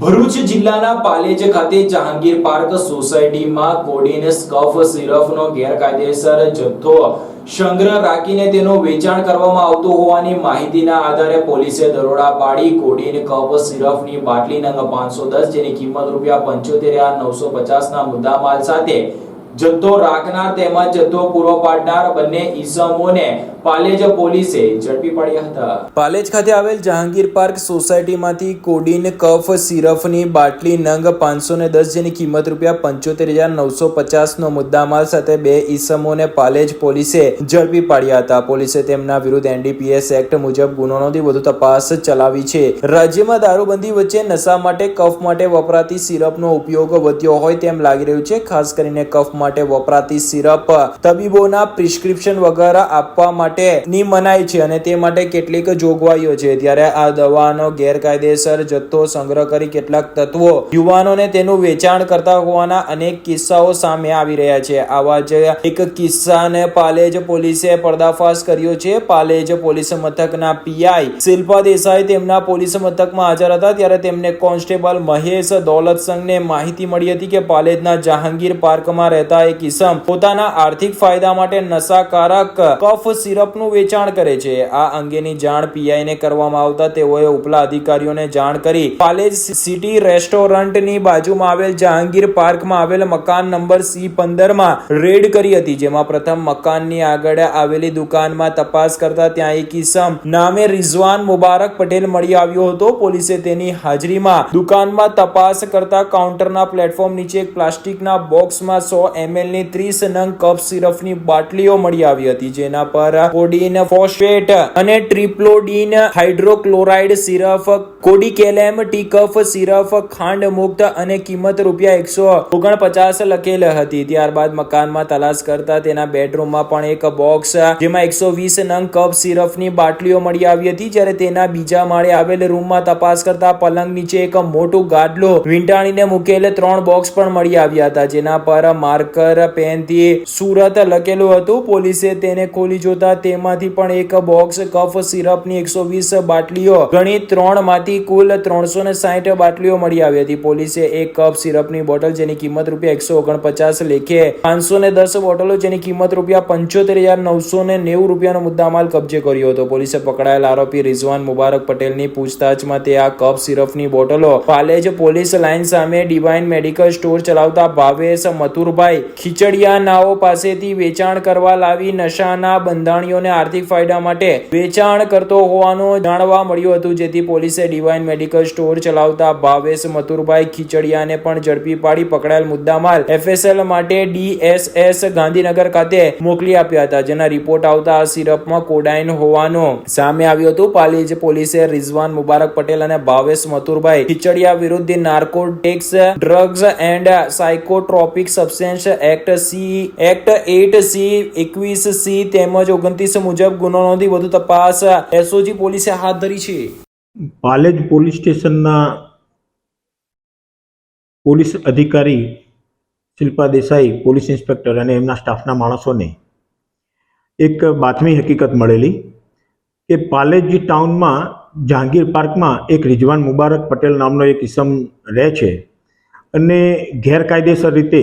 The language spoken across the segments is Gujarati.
ભરૂચ જિલ્લાના પાલેજ ખાતે જહાંગીર પાર્ક સોસાયટીમાં કોડીન સ્કફ સિરપનો ગેરકાયદેસર જથ્થો સંગ્રહ રાખીને તેનો વેચાણ કરવામાં આવતું હોવાની માહિતીના આધારે પોલીસે દરોડા પાડી કોડીન કફ સિરપની બાટલી નંગ પાંચસો દસ જેની કિંમત રૂપિયા પંચોતેર નવસો પચાસના મુદ્દામાલ સાથે જથ્થો રાખનાર તેમજ જથ્થો પૂરો પાડનાર બંને ઈસમોને પાલેજ પોલીસે ઝડપી પડ્યા હતા. પાલેજ ખાતે આવેલ જહાંગીર પાર્ક સોસાયટીમાંથી કોડીન કફ સિરપની બાટલી નંગ પાંચસો ને દસ જેની કિંમત રૂપિયા પંચોતેર હજાર નવસો પચાસનો મુદ્દામાલ સાથે બે ઈસમોને પાલેજ પોલીસે ઝડપી પાડ્યા હતા. પોલીસે તેમના વિરુદ્ધ એનડીપીએસ એક્ટ મુજબ ગુનો નોંધી વધુ તપાસ ચલાવી છે. રાજ્યમાં દારૂબંધી વચ્ચે નશા માટે, કફ માટે વપરાતી સિરપનો ઉપયોગ વધ્યો હોય તેમ લાગી રહ્યું છે. ખાસ કરીને કફ માટે વપરાતી સિરપ તબીબોના પ્રિસ્ક્રિપ્શન વગર આપવા માટેની મનાઈ છે અને તે માટે કેટલીક જોગવાઈઓ છે. ત્યારે આ દવાનો ગેરકાયદેસર જથ્થો સંગ્રહ કરી કેટલાક તત્વો યુવાનોને તેનું વેચાણ કરતા હોવાના અનેક કિસ્સાઓ સામે આવી રહ્યા છે. આવા જ એક કિસ્સાને પાલેજ પોલીસે પર્દાફાશ કર્યો છે. પાલેજ પોલીસ મથકના પીઆઈ શિલ્પા દેસાઈ તેમના પોલીસ મથકમાં હાજર હતા. ત્યારે તેમને કોન્સ્ટેબલ મહેશ દોલતસંગને માહિતી મળી હતી કે પાલેજના જહાંગીર પાર્કમાં રહેતા એક ઇસમ પોતાના આર્થિક ફાયદા માટે નશાકારક કફ સિરપનું વેચાણ કરે છે. આ અંગેની જાણ પીઆઈને કરવામાં આવતા તેઓએ ઉપલા અધિકારીઓને જાણ કરી. પાલેજ સિટી રેસ્ટોરન્ટની બાજુમાં આવેલ જહાંગીર પાર્કમાં આવેલ મકાન નંબર સી પંદરમાં રેડ કરી હતી, જેમાં પ્રથમ મકાનની આગળ આવેલી દુકાનમાં તપાસ કરતા ત્યાં એક ઇસમ નામે રિઝવાન મુબારક પટેલ મળી આવ્યો હતો. પોલીસે તેની હાજરીમાં દુકાનમાં તપાસ કરતા કાઉન્ટરના પ્લેટફોર્મ નીચે એક પ્લાસ્ટિકના બોક્સમાં સો ml ની ત્રીસ નંગ કફ સિરપની બાટલીઓ મળી આવી હતી, જેના પર કોડીન ફોસ્ફેટ અને ટ્રિપ્લોડીન હાઇડ્રોક્લોરાઇડ સિરપ કોડીકેલેમ, ટીકફ સિરપ ખાંડ મુક્ત અને કિંમત રૂપિયા એકસો ઓગણપચાસ લખેલ હતી. ત્યારબાદ મકાનમાં તલાશ કરતા તેના બેડરૂમમાં પણ એક બોક્સ, જેમાં એકસો વીસ નંગ કફ સિરપની બાટલીઓ મળી આવી હતી, જ્યારે તેના બીજા માળે આવેલ રૂમમાં તપાસ કરતા પલંગ નીચે એક મોટું ગાડલો વીંટાણીને મૂકેલ ત્રણ બોક્સ પણ મળી આવ્યા હતા, જેના પર માર્કર પેનથી સુરત લખેલું હતું. પોલીસે તેને ખોલી જોતા તેમાંથી પણ એક બોક્સ કફ સિરપની એકસો વીસ બાટલીઓ ગણી ત્રણમાંથી કુલ ત્રણસો ને સાહીઠ બાટલીઓ મળી આવી હતી. પોલીસે એક કપ સિરપની બોટલ જેની કિંમત રૂપિયા એકસો ઓગણપચાસ લેખે પાંચસો ને દસ બોટલો જેની કિંમત રૂપિયા પંચોતેર હજાર નવસો ને નેવું રૂપિયાનો મુદ્દામાલ કબજે કર્યો હતો. પોલીસે પકડાયેલ આરોપી રિઝવાન મુબારક પટેલની પૂછતાછમાં તે આ કપ સિરપની બોટલો પાલેજ પોલીસ લાઇન સામે ડિવાઇન મેડિકલ સ્ટોર ચલાવતા ભાવેશ મથુરભાઈ ખીચડિયા નાઓ પાસેથી વેચાણ કરવા લાવી નશાના બંધાણીઓને આર્થિક ફાયદા માટે વેચાણ કરતો હોવાનું જાણવા મળ્યું હતું, જેથી પોલીસે ડિવાઇન મેડિકલ સ્ટોર ચલાવતા ભાવેશ મથુરભાઈ ખીચડિયાને પણ ઝડપી પાડી પકડાયેલ મુદ્દામાલ એફએસએલ માટે ડીએસએસ ગાંધીનગર ખાતે મોકલી આપ્યા હતા, જેના રિપોર્ટ આવતા આ સિરપમાં કોડાઇન હોવાનું સામે આવ્યું હતું. પાલીજ પોલીસે રિઝવાન મુબારક પટેલ અને ભાવેશ મથુરભાઈ ખીચડિયા વિરુદ્ધ narcotics drugs and psychotropic substance act C, act eight C, એકવીસ સી તેમજ ઓગણત્રીસ મુજબ ગુનો નોંધી વધુ તપાસ એસઓજી પોલીસે હાથ ધરી છે. પાલેજ પોલીસ સ્ટેશનના પોલીસ અધિકારી શિલ્પા દેસાઈ, પોલીસ ઇન્સ્પેક્ટર અને એમના સ્ટાફના માણસોને એક બાતમી હકીકત મળેલી કે પાલેજ ટાઉનમાં જહાંગીર પાર્કમાં એક રિજવાન મુબારક પટેલ નામનો એક ઇસમ રહે છે અને ગેરકાયદેસર રીતે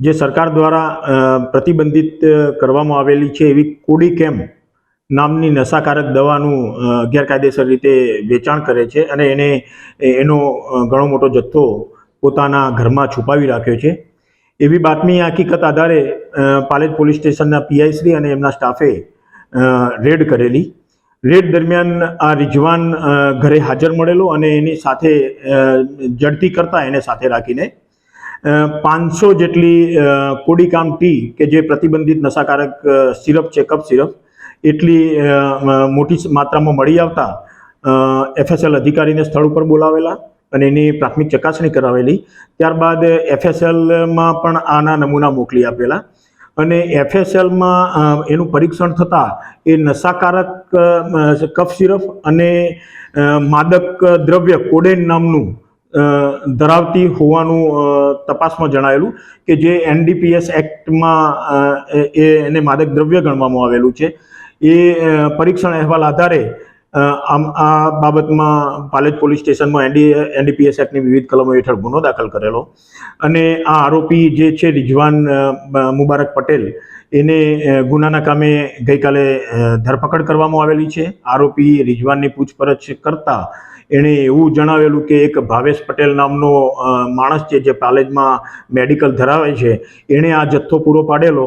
જે સરકાર દ્વારા પ્રતિબંધિત કરવામાં આવેલી છે એવી કોડીકેમ નામની નશાકારક દવાનું ગેરકાયદેસર રીતે વેચાણ કરે છે અને એને, એનો ઘણો મોટો જથ્થો પોતાના ઘરમાં છુપાવી રાખ્યો છે. એવી બાતમી હકીકત આધારે પાલેજ પોલીસ સ્ટેશનના પીઆઈ શ્રી અને એમના સ્ટાફે રેડ કરેલી. રેડ દરમિયાન આ રિજવાન ઘરે હાજર મળેલો અને એની સાથે જડતી કરતા એને સાથે રાખીને પાંચસો જેટલી કોડીકામ ટી કે જે પ્રતિબંધિત નશાકારક સિરપ છે કપ સિરપ, એટલી મોટી માત્રામાં મળી આવતા એફએસએલ અધિકારીને સ્થળ ઉપર બોલાવેલા અને એની પ્રાથમિક ચકાસણી કરાવેલી. ત્યારબાદ એફએસએલમાં પણ આના નમૂના મોકલી આપેલા અને એફએસએલમાં એનું પરીક્ષણ થતાં એ નશાકારક કફ સિરપ અને માદક દ્રવ્ય, કોડેન નામનું ધરાવતી હોવાનું તપાસમાં જણાયેલું કે જે એનડીપીએસ એક્ટમાં એને માદક દ્રવ્ય ગણવામાં આવેલું છે. એ પરીક્ષણ અહેવાલ આધારે આમ, આ બાબતમાં પાલેજ પોલીસ સ્ટેશનમાં એનડી એનડીપીએસ એક્ટની વિવિધ કલમો હેઠળ ગુનો દાખલ કરેલો. અને આ આરોપી જે છે રિજવાન મુબારક પટેલ, એને ગુનાના કામે ગઈકાલે ધરપકડ કરવામાં આવેલી છે. આરોપી રિજવાનની પૂછપરછ કરતા એણે એવું જણાવેલું કે એક ભાવેશ પટેલ નામનો માણસ છે જે કોલેજમાં મેડિકલ ધરાવે છે. એણે આ જથ્થો પૂરો પાડેલો.